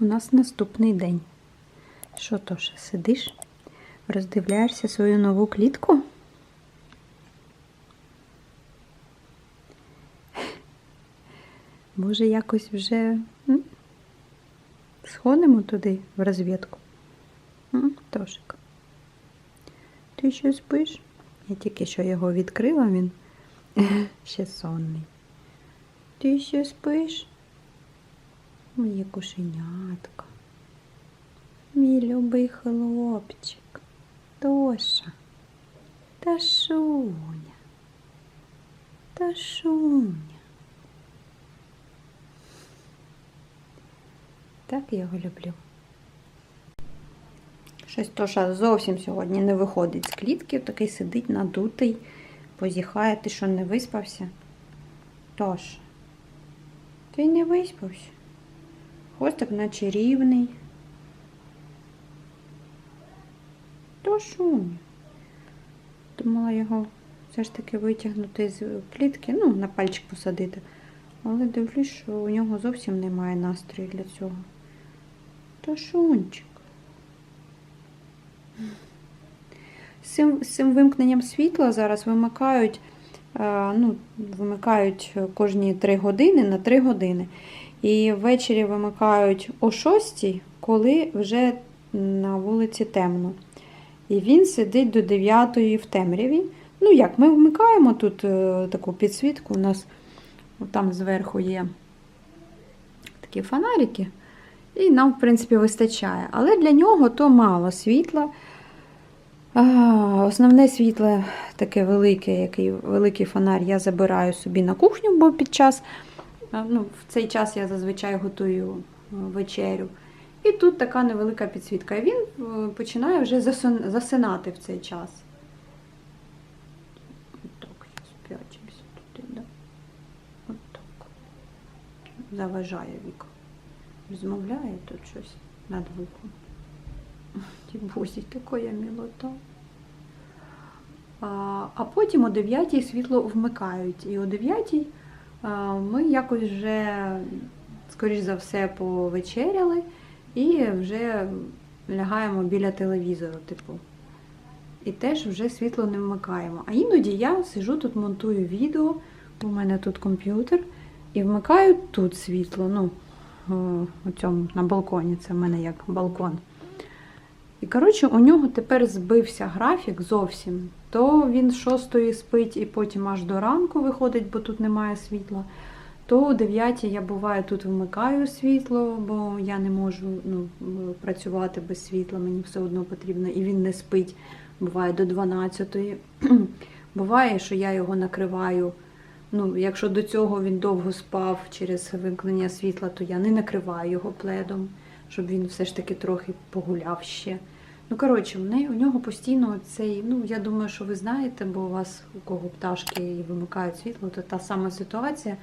у нас наступний день. Що то ще сидиш? Роздивляєшся свою нову клітку? Може, якось вже сходимо туди в розвідку? М. Ти що спиш? Я тільки що його відкрила, він ще сонний. Ти ще спиш? Моє кошенятко. Мій любий хлопчик. Тоша. Ташуня. Ташуня. Так я його люблю. Щось Тоша зовсім сьогодні не виходить з клітки, такий сидить надутий, позіхає, ти що не виспався? Тош, ти не виспався? Хвостик наче рівний. Тошуня. Думала його все ж таки витягнути з клітки, ну, на пальчик посадити. Але дивлюсь, що у нього зовсім немає настрою для цього. Тошунчик. З цим, з цим вимкненням світла зараз вимикають, ну, вимикають кожні 3 години на 3 години. І ввечері вимикають о 6, коли вже на вулиці темно. І він сидить до 9 в темряві. Ну як, ми вмикаємо тут е, таку підсвітку. У нас там зверху є такі фонарики, і нам, в принципі, вистачає. Але для нього то мало світла. Основне світло таке велике, який великий фонар я забираю собі на кухню, бо під час, ну, в цей час я зазвичай готую е, вечерю. І тут така невелика підсвітка. І він е, починає вже засинати в цей час. Отак, спрячемося туди, да? Отак. Заважає віко. Розмовляє тут щось над вухом. Ті бузі, така мілота. А, потім о 9 світло вмикають. І о 9 ми якось вже, скоріш за все, повечеряли і вже лягаємо біля телевізору, типу. І теж вже світло не вмикаємо. А іноді я сижу тут, монтую відео, у мене тут комп'ютер, і вмикаю тут світло. Ну, у цьому на балконі, це в мене як балкон. І, коротше, у нього тепер збився графік зовсім. То він з 6 спить і потім аж до ранку виходить, бо тут немає світла. То о 9 я буває тут вмикаю світло, бо я не можу ну, працювати без світла, мені все одно потрібно. І він не спить, буває до 12. Буває, що я його накриваю. Ну, якщо до цього він довго спав через вимкнення світла, то я не накриваю його пледом, щоб він все ж таки трохи погуляв ще. Ну, коротше, у нього постійно цей, ну, я думаю, що ви знаєте, бо у вас у кого пташки і вимикають світло, то та сама ситуація.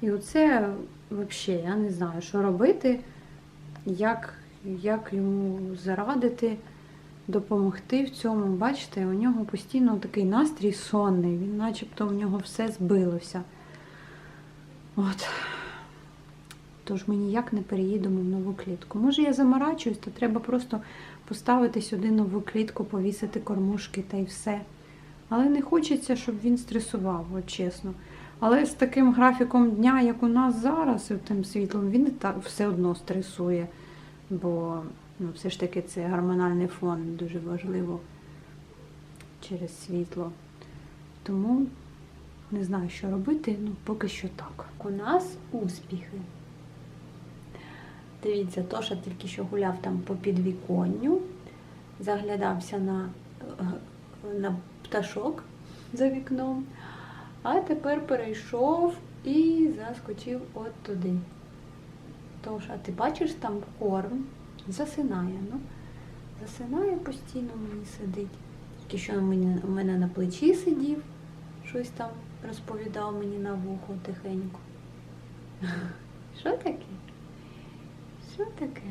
І оце взагалі, я не знаю, що робити, як, як йому зарадити, допомогти в цьому. Бачите, у нього постійно такий настрій сонний, він начебто у нього все збилося. От. Тож ми ніяк не переїдемо в нову клітку. Може, я заморачуюсь, то треба просто поставити сюди нову клітку, повісити кормушки та й все. Але не хочеться, щоб він стресував, от чесно. Але з таким графіком дня, як у нас зараз, і тим світлом, він так все одно стресує. Бо ну, все ж таки це гормональний фон дуже важливо через світло. Тому не знаю, що робити, ну поки що так. У нас успіхи. Дивіться, Тоша тільки що гуляв там по підвіконню, заглядався на, е, на пташок за вікном, а тепер перейшов і заскочив от туди. Тоша, ти бачиш там корм, засинає, ну, засинає постійно мені сидить. Тільки що у мене на плечі сидів, щось там розповідав мені на вухо тихенько. Що таке? Що таке?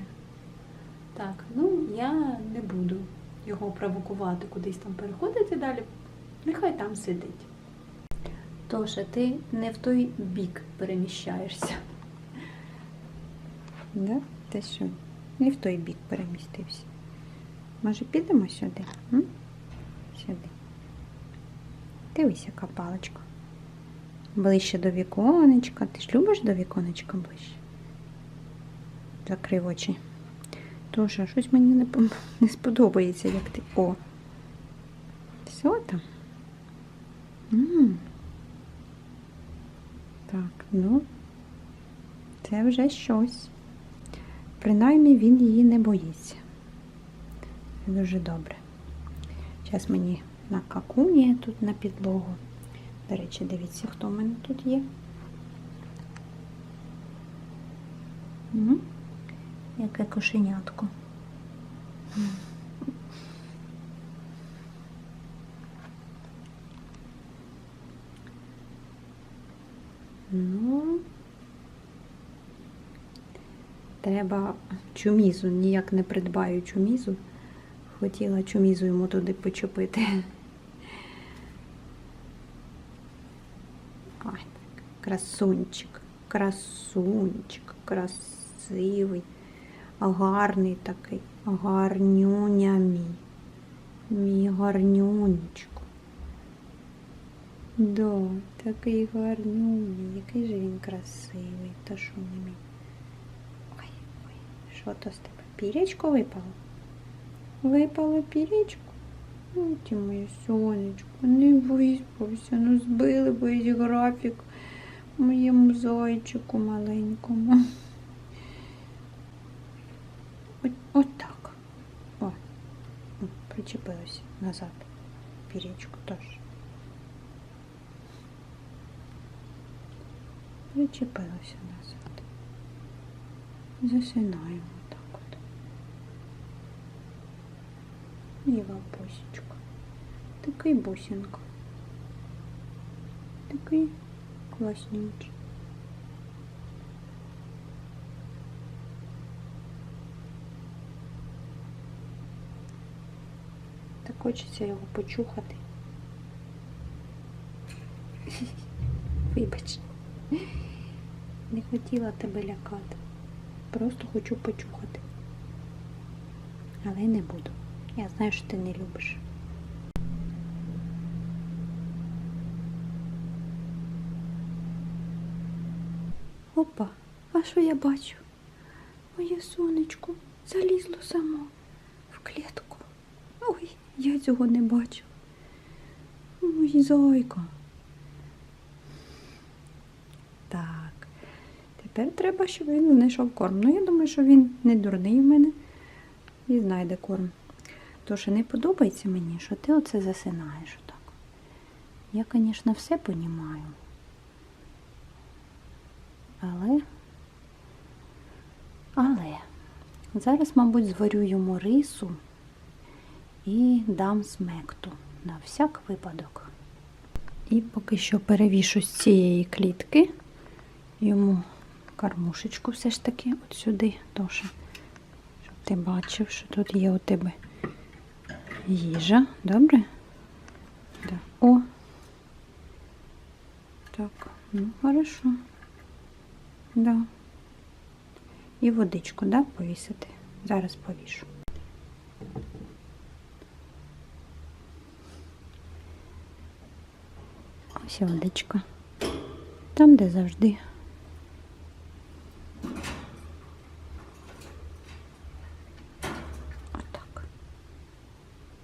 Так, ну я не буду його провокувати кудись там переходити далі. Нехай там сидить. Тоша, ти не в той бік переміщаєшся. Да? Ти що? Не в той бік перемістився. Може, підемо сюди? М? Сюди. Дивись, яка паличка. Ближче до віконечка. Ти ж любиш до віконечка ближче? Закрив очі. Тож, щось мені не, не сподобається, як ти. О. Все там? м Так, ну, це вже щось. Принаймні він її не боїться. Це дуже добре. Зараз мені накакує тут на підлогу. До речі, дивіться, хто в мене тут є. М? Яке кошенятко. Ну, треба чумізу, ніяк не придбаю чумізу. Хотіла чумізу йому туди почепити. Ой, красунчик, красунчик, красивий, гарний такий, гарнюня мій. Мій гарнюнечко. Да, такий гарнюній, який же він красивий, та що не мій. Ой, ой, що то з тебе? Пірячко випало? Випало пірячко? Ну, ти моє сонечко, не виспався, ну збили весь графік моєму зайчику маленькому. причепилося назад. Пірячку теж. Причепилося назад. Засинаємо так от. Іва бусечка. Такий бусинка. Такий класненький. Хочеться його почухати. Вибач. Не хотіла тебе лякати. Просто хочу почухати. Але не буду. Я знаю, що ти не любиш. Опа, а що я бачу? Моє сонечко залізло само в клітку. Я цього не бачу. Ой, зайка. Так, тепер треба, щоб він знайшов корм. Ну, я думаю, що він не дурний в мене і знайде корм. Тож не подобається мені, що ти оце засинаєш отак. Я, звісно, все понімаю. Але, але зараз, мабуть, зварю йому рису і дам смекту на всяк випадок. І поки що перевішу з цієї клітки йому кормушечку все ж таки от сюди, Тоша, щоб ти бачив, що тут є у тебе їжа. Добре? Да. О. Так, ну хорошо. Да. І водичку, да, повісити. Зараз повішу. Ось. Там, де завжди. Отак.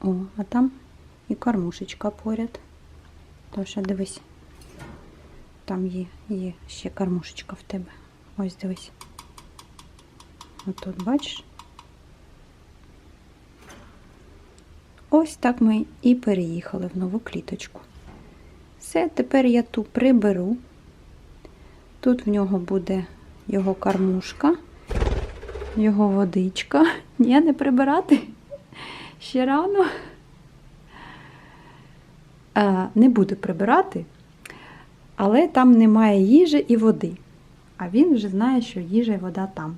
О, а там і кормушечка поряд. Тож, дивись. Там є, є ще кормушечка в тебе. Ось дивись. Отут, бачиш? Ось так ми і переїхали в нову кліточку. Все, тепер я ту приберу. Тут в нього буде його кормушка, його водичка. Ні, не прибирати. Ще рано. А, не буду прибирати, але там немає їжі і води. А він вже знає, що їжа і вода там.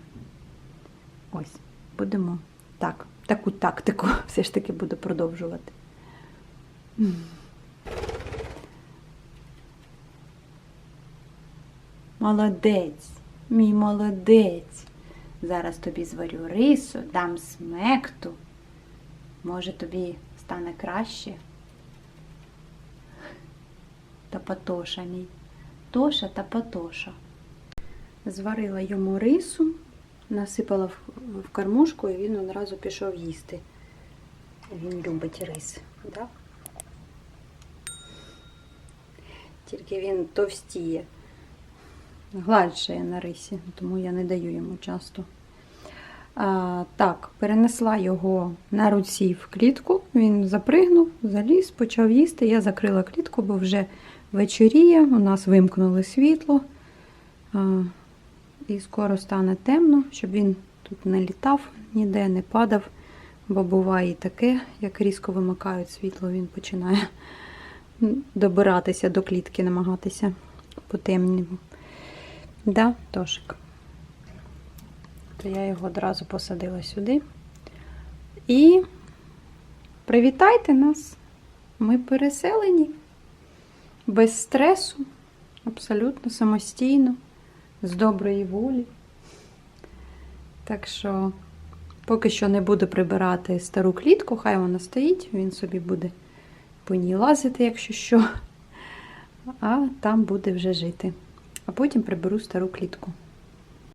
Ось, будемо так, таку тактику все ж таки буду продовжувати. Молодець, мій молодець. Зараз тобі зварю рису, дам смекту. Може тобі стане краще. Та Патоша мій. Тоша та Патоша. Зварила йому рису, насипала в, кормушку і він одразу пішов їсти. Він любить рис, да? Тільки він товстіє. Гладшає на рисі, тому я не даю йому часто. А, так, перенесла його на руці в клітку. Він запригнув, заліз, почав їсти. Я закрила клітку, бо вже вечоріє, у нас вимкнули світло. А, і скоро стане темно, щоб він тут не літав ніде, не падав. Бо буває і таке, як різко вимикають світло, він починає добиратися до клітки, намагатися по темному. Да, Тошик. То я його одразу посадила сюди. І привітайте нас. Ми переселені, без стресу, абсолютно самостійно, з доброї волі. Так що, поки що не буду прибирати стару клітку, хай вона стоїть, він собі буде по ній лазити, якщо що, а там буде вже жити. А потім приберу стару клітку.